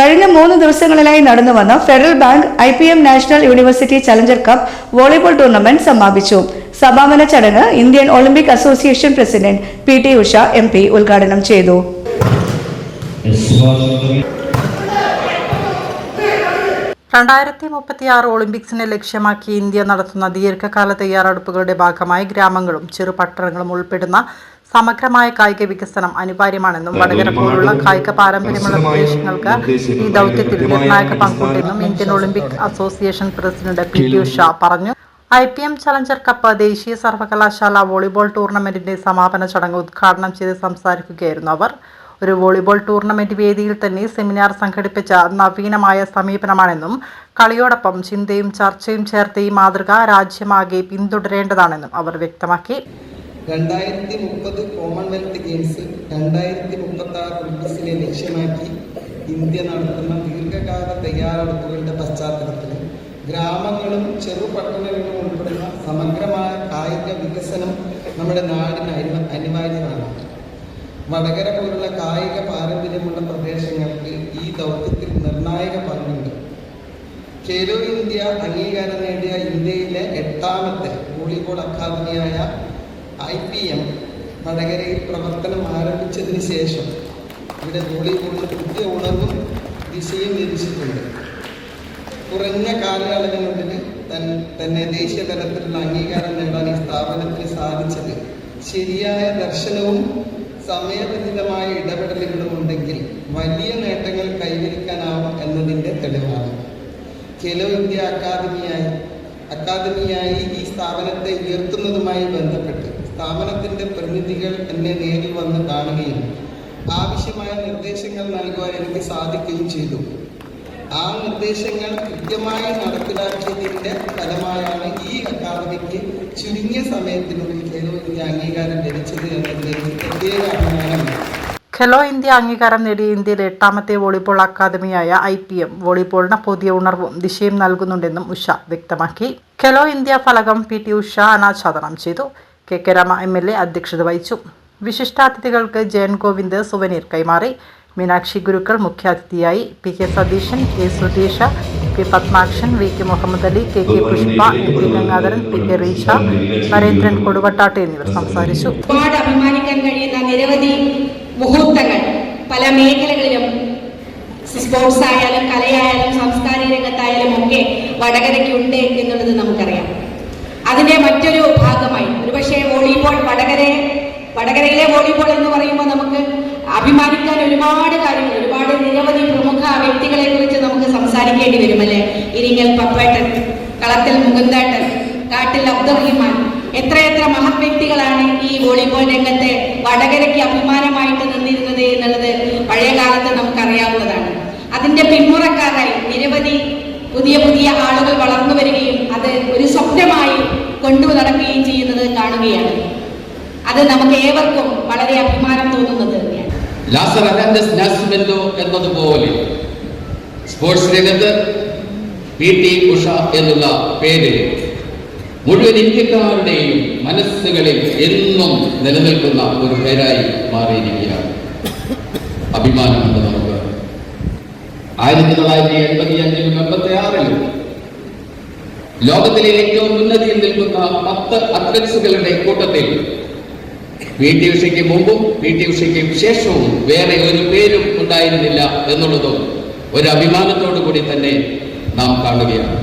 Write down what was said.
കഴിഞ്ഞ മൂന്ന് ദിവസങ്ങളിലായി നടന്നു വന്ന Federal Bank I P M National University Challenger Cup volleyball tournament സമാപിച്ചു. സമാപന ചടങ്ങ് Indian Olympic Association president P T Usha M P ഉദ്ഘാടനം ചെയ്തു. രണ്ടായിരത്തി മുപ്പത്തിയാറ് ഒളിമ്പിക്സിനെ ലക്ഷ്യമാക്കി ഇന്ത്യ നടത്തുന്ന ദീർഘകാല തയ്യാറെടുപ്പുകളുടെ ഭാഗമായി ഗ്രാമങ്ങളും ചെറുപട്ടണങ്ങളും ഉൾപ്പെടുന്ന സമഗ്രമായ കായിക വികസനം അനിവാര്യമാണെന്നും വടകര പോലുള്ള കായിക പാരമ്പര്യമുള്ള പ്രദേശങ്ങൾക്ക് ഈ ദൗത്യത്തിൽ നിർണായക പങ്കുണ്ടെന്നും Indian Olympic Association president P T Usha പറഞ്ഞു. I P M Challenger Cup ദേശീയ സർവകലാശാല വോളിബോൾ ടൂർണമെന്റിന്റെ സമാപന ചടങ്ങ് ഉദ്ഘാടനം ചെയ്ത് സംസാരിക്കുകയായിരുന്നു അവർ. ഒരു വോളിബോൾ ടൂർണമെന്റ് വേദിയിൽ തന്നെ സെമിനാർ സംഘടിപ്പിച്ച നവീനമായ സമീപനമാണെന്നും കളിയോടൊപ്പം ചിന്തയും ചർച്ചയും ചേർത്ത് ഈ മാതൃക രാജ്യമാകെ പിന്തുടരേണ്ടതാണെന്നും അവർ വ്യക്തമാക്കി. രണ്ടായിരത്തി മുപ്പത് കോമൺവെൽത്ത് ഗെയിംസ് രണ്ടായിരത്തി മുപ്പത്തി ആറ് ഒളിമ്പിക്സിനെ ലക്ഷ്യമാക്കി ഇന്ത്യ നടത്തുന്ന ദീർഘകാല തയ്യാറെടുപ്പുകളുടെ പശ്ചാത്തലത്തിൽ ഗ്രാമങ്ങളും ചെറുപട്ടണങ്ങളും ഉൾപ്പെടുന്ന സമഗ്രമായ കായിക വികസനം നമ്മുടെ നാടിന് അനിവ അനിവാര്യമാണ്. വടകര പോലുള്ള കായിക പാരമ്പര്യമുള്ള പ്രദേശങ്ങൾക്ക് ഈ ദൗത്യത്തിൽ നിർണായക പങ്കുണ്ട്. ഖേലോ ഇന്ത്യ അംഗീകാരം നേടിയ ഇന്ത്യയിലെ എട്ടാമത്തെ വോളിബോൾ അക്കാദമിയായ ഐ പി എം വടകരയിൽ പ്രവർത്തനം ആരംഭിച്ചതിന് ശേഷം ഇവിടെ വോളിബോളിന് പുതിയ ഉണർവും ദിശയും ലഭിച്ചിട്ടുണ്ട്. കുറഞ്ഞ കാലയളവിനുള്ളിൽ തൻ തന്നെ ദേശീയ തലത്തിലുള്ള അംഗീകാരം നേടാൻ ഈ സ്ഥാപനത്തിന് സാധിച്ചത് ശരിയായ ദർശനവും സമയബന്ധിതമായ ഇടപെടലുകളും ഉണ്ടെങ്കിൽ വലിയ നേട്ടങ്ങൾ കൈവരിക്കാനാവും എന്നതിന്റെ തെളിവാണ്. ഖേലോ ഇന്ത്യ അക്കാദമിയായി അക്കാദമിയായി ഈ സ്ഥാപനത്തെ ഉയർത്തുന്നതുമായി ബന്ധപ്പെട്ട് സ്ഥാപനത്തിന്റെ പ്രതിനിധികൾ എന്നെ നേരിൽ വന്ന് കാണുകയും ആവശ്യമായ നിർദ്ദേശങ്ങൾ നൽകുവാൻ എനിക്ക് സാധിക്കുകയും ചെയ്തു. ആ നിർദ്ദേശങ്ങൾ കൃത്യമായി നടപ്പിലാക്കിയതിന്റെ ഫലമായാണ് ഈ അക്കാദമിക്ക് ചുരുങ്ങിയ സമയത്തിനുള്ളിൽ ഖേലോ ഇന്ത്യ അംഗീകാരം ലഭിച്ചത് എന്നതിലേക്ക് പ്രത്യേക അഭിമാനം. ഖെലോ ഇന്ത്യ അംഗീകാരം നേടിയ ഇന്ത്യയിലെ എട്ടാമത്തെ വോളിബോൾ അക്കാദമിയായ ഐ പി എം വോളിബോളിന് പുതിയ ഉണർവും ദിശയും നൽകുന്നുണ്ടെന്നും ഉഷ വ്യക്തമാക്കി. ഖെലോ ഇന്ത്യ ഫലകം പി ടി ഉഷ അനാച്ഛാദനം ചെയ്തു. K K Rama M L A അധ്യക്ഷത വഹിച്ചു. വിശിഷ്ടാതിഥികൾക്ക് ജയൻ ഗോവിന്ദ് സുവനീർ കൈമാറി. മീനാക്ഷി ഗുരുക്കൾ മുഖ്യാതിഥിയായി P K Satheesan K Sudheesha P Padmakshan V K Muhammad Ali K K Pushpa A P Gangadharan P K Reesha Narendran Koduvattat എന്നിവർ സംസാരിച്ചു. ഒരുപാട് അഭിമാനിക്കാൻ കഴിയുന്ന നിരവധി മുഹൂർത്തങ്ങൾ പല മേഖലകളിലും സ്പോർട്സ് ആയാലും കലയായാലും സാംസ്കാരിക രംഗത്തായാലും ഒക്കെ വടകരയ്ക്കുണ്ട് എന്നുള്ളത് നമുക്കറിയാം. അതിന്റെ മറ്റൊരു ഭാഗമായി ഒരുപക്ഷെ വോളിബോൾ വടകര വടകരയിലെ വോളിബോൾ എന്ന് പറയുമ്പോൾ നമുക്ക് അഭിമാനിക്കാൻ ഒരുപാട് കാര്യങ്ങൾ ഒരുപാട് നിരവധി പ്രമുഖ വ്യക്തികളെ കുറിച്ച് നമുക്ക് സംസാരിക്കേണ്ടി വരുമല്ലേ ഇരിങ്ങൽ പപ്പേട്ടൻ കളത്തിൽ മുകുന്ദേട്ടൻ കാട്ടിൽ അബ്ദുറഹിമാൻ. എത്രയെത്ര മഹത് വ്യക്തികളാണ് ഈ വോളിബോൾ രംഗത്തെ വടകരയ്ക്ക് അഭിമാനമായിട്ട് നിന്നിരുന്നത് എന്നുള്ളത് പഴയ കാലത്ത് നമുക്കറിയാവുന്നതാണ്. അതിന്റെ പിന്മുറക്കാരായി നിരവധി പുതിയ പുതിയ ആളുകൾ വളർന്നു വരികയും അത് ഒരു സ്വപ്നമായി കൊണ്ടു നടക്കുകയും ചെയ്യുന്നത് കാണുകയാണ്. അത് നമുക്ക് ഏവർക്കും വളരെ അഭിമാനം തോന്നുന്നത് ലാസർ അലൻഡസ് നാസ്മെന്റോ എന്നതുപോലെ സ്പോർട്സ് രംഗത്ത് പി ടി ഉഷ എന്നുള്ള പേര് മുഴുവൻ ഇന്ത്യക്കാരുടെയും മനസ്സുകളിൽ എന്നും നിലനിൽക്കുന്ന ഒരു പേരായി മാറിയിരിക്കുകയാണ്. അഭിമാനമുണ്ട് നമുക്ക് ആയിരത്തി തൊള്ളായിരത്തി എൺപത്തി അഞ്ചിലും എൺപത്തി ആറിലും ലോകത്തിലെ ഏറ്റവും ഉന്നതിയിൽ നിൽക്കുന്ന പത്ത് അത്ലറ്റ്സുകളുടെ കൂട്ടത്തിൽ പി ടി ഉഷയ്ക്ക് മുമ്പും പി ടി ഉഷയ്ക്ക് ശേഷവും വേറെ ഒരു പേരും ഉണ്ടായിരുന്നില്ല എന്നുള്ളതും ഒരു അഭിമാനത്തോടു കൂടി തന്നെ നാം കാണുകയാണ്.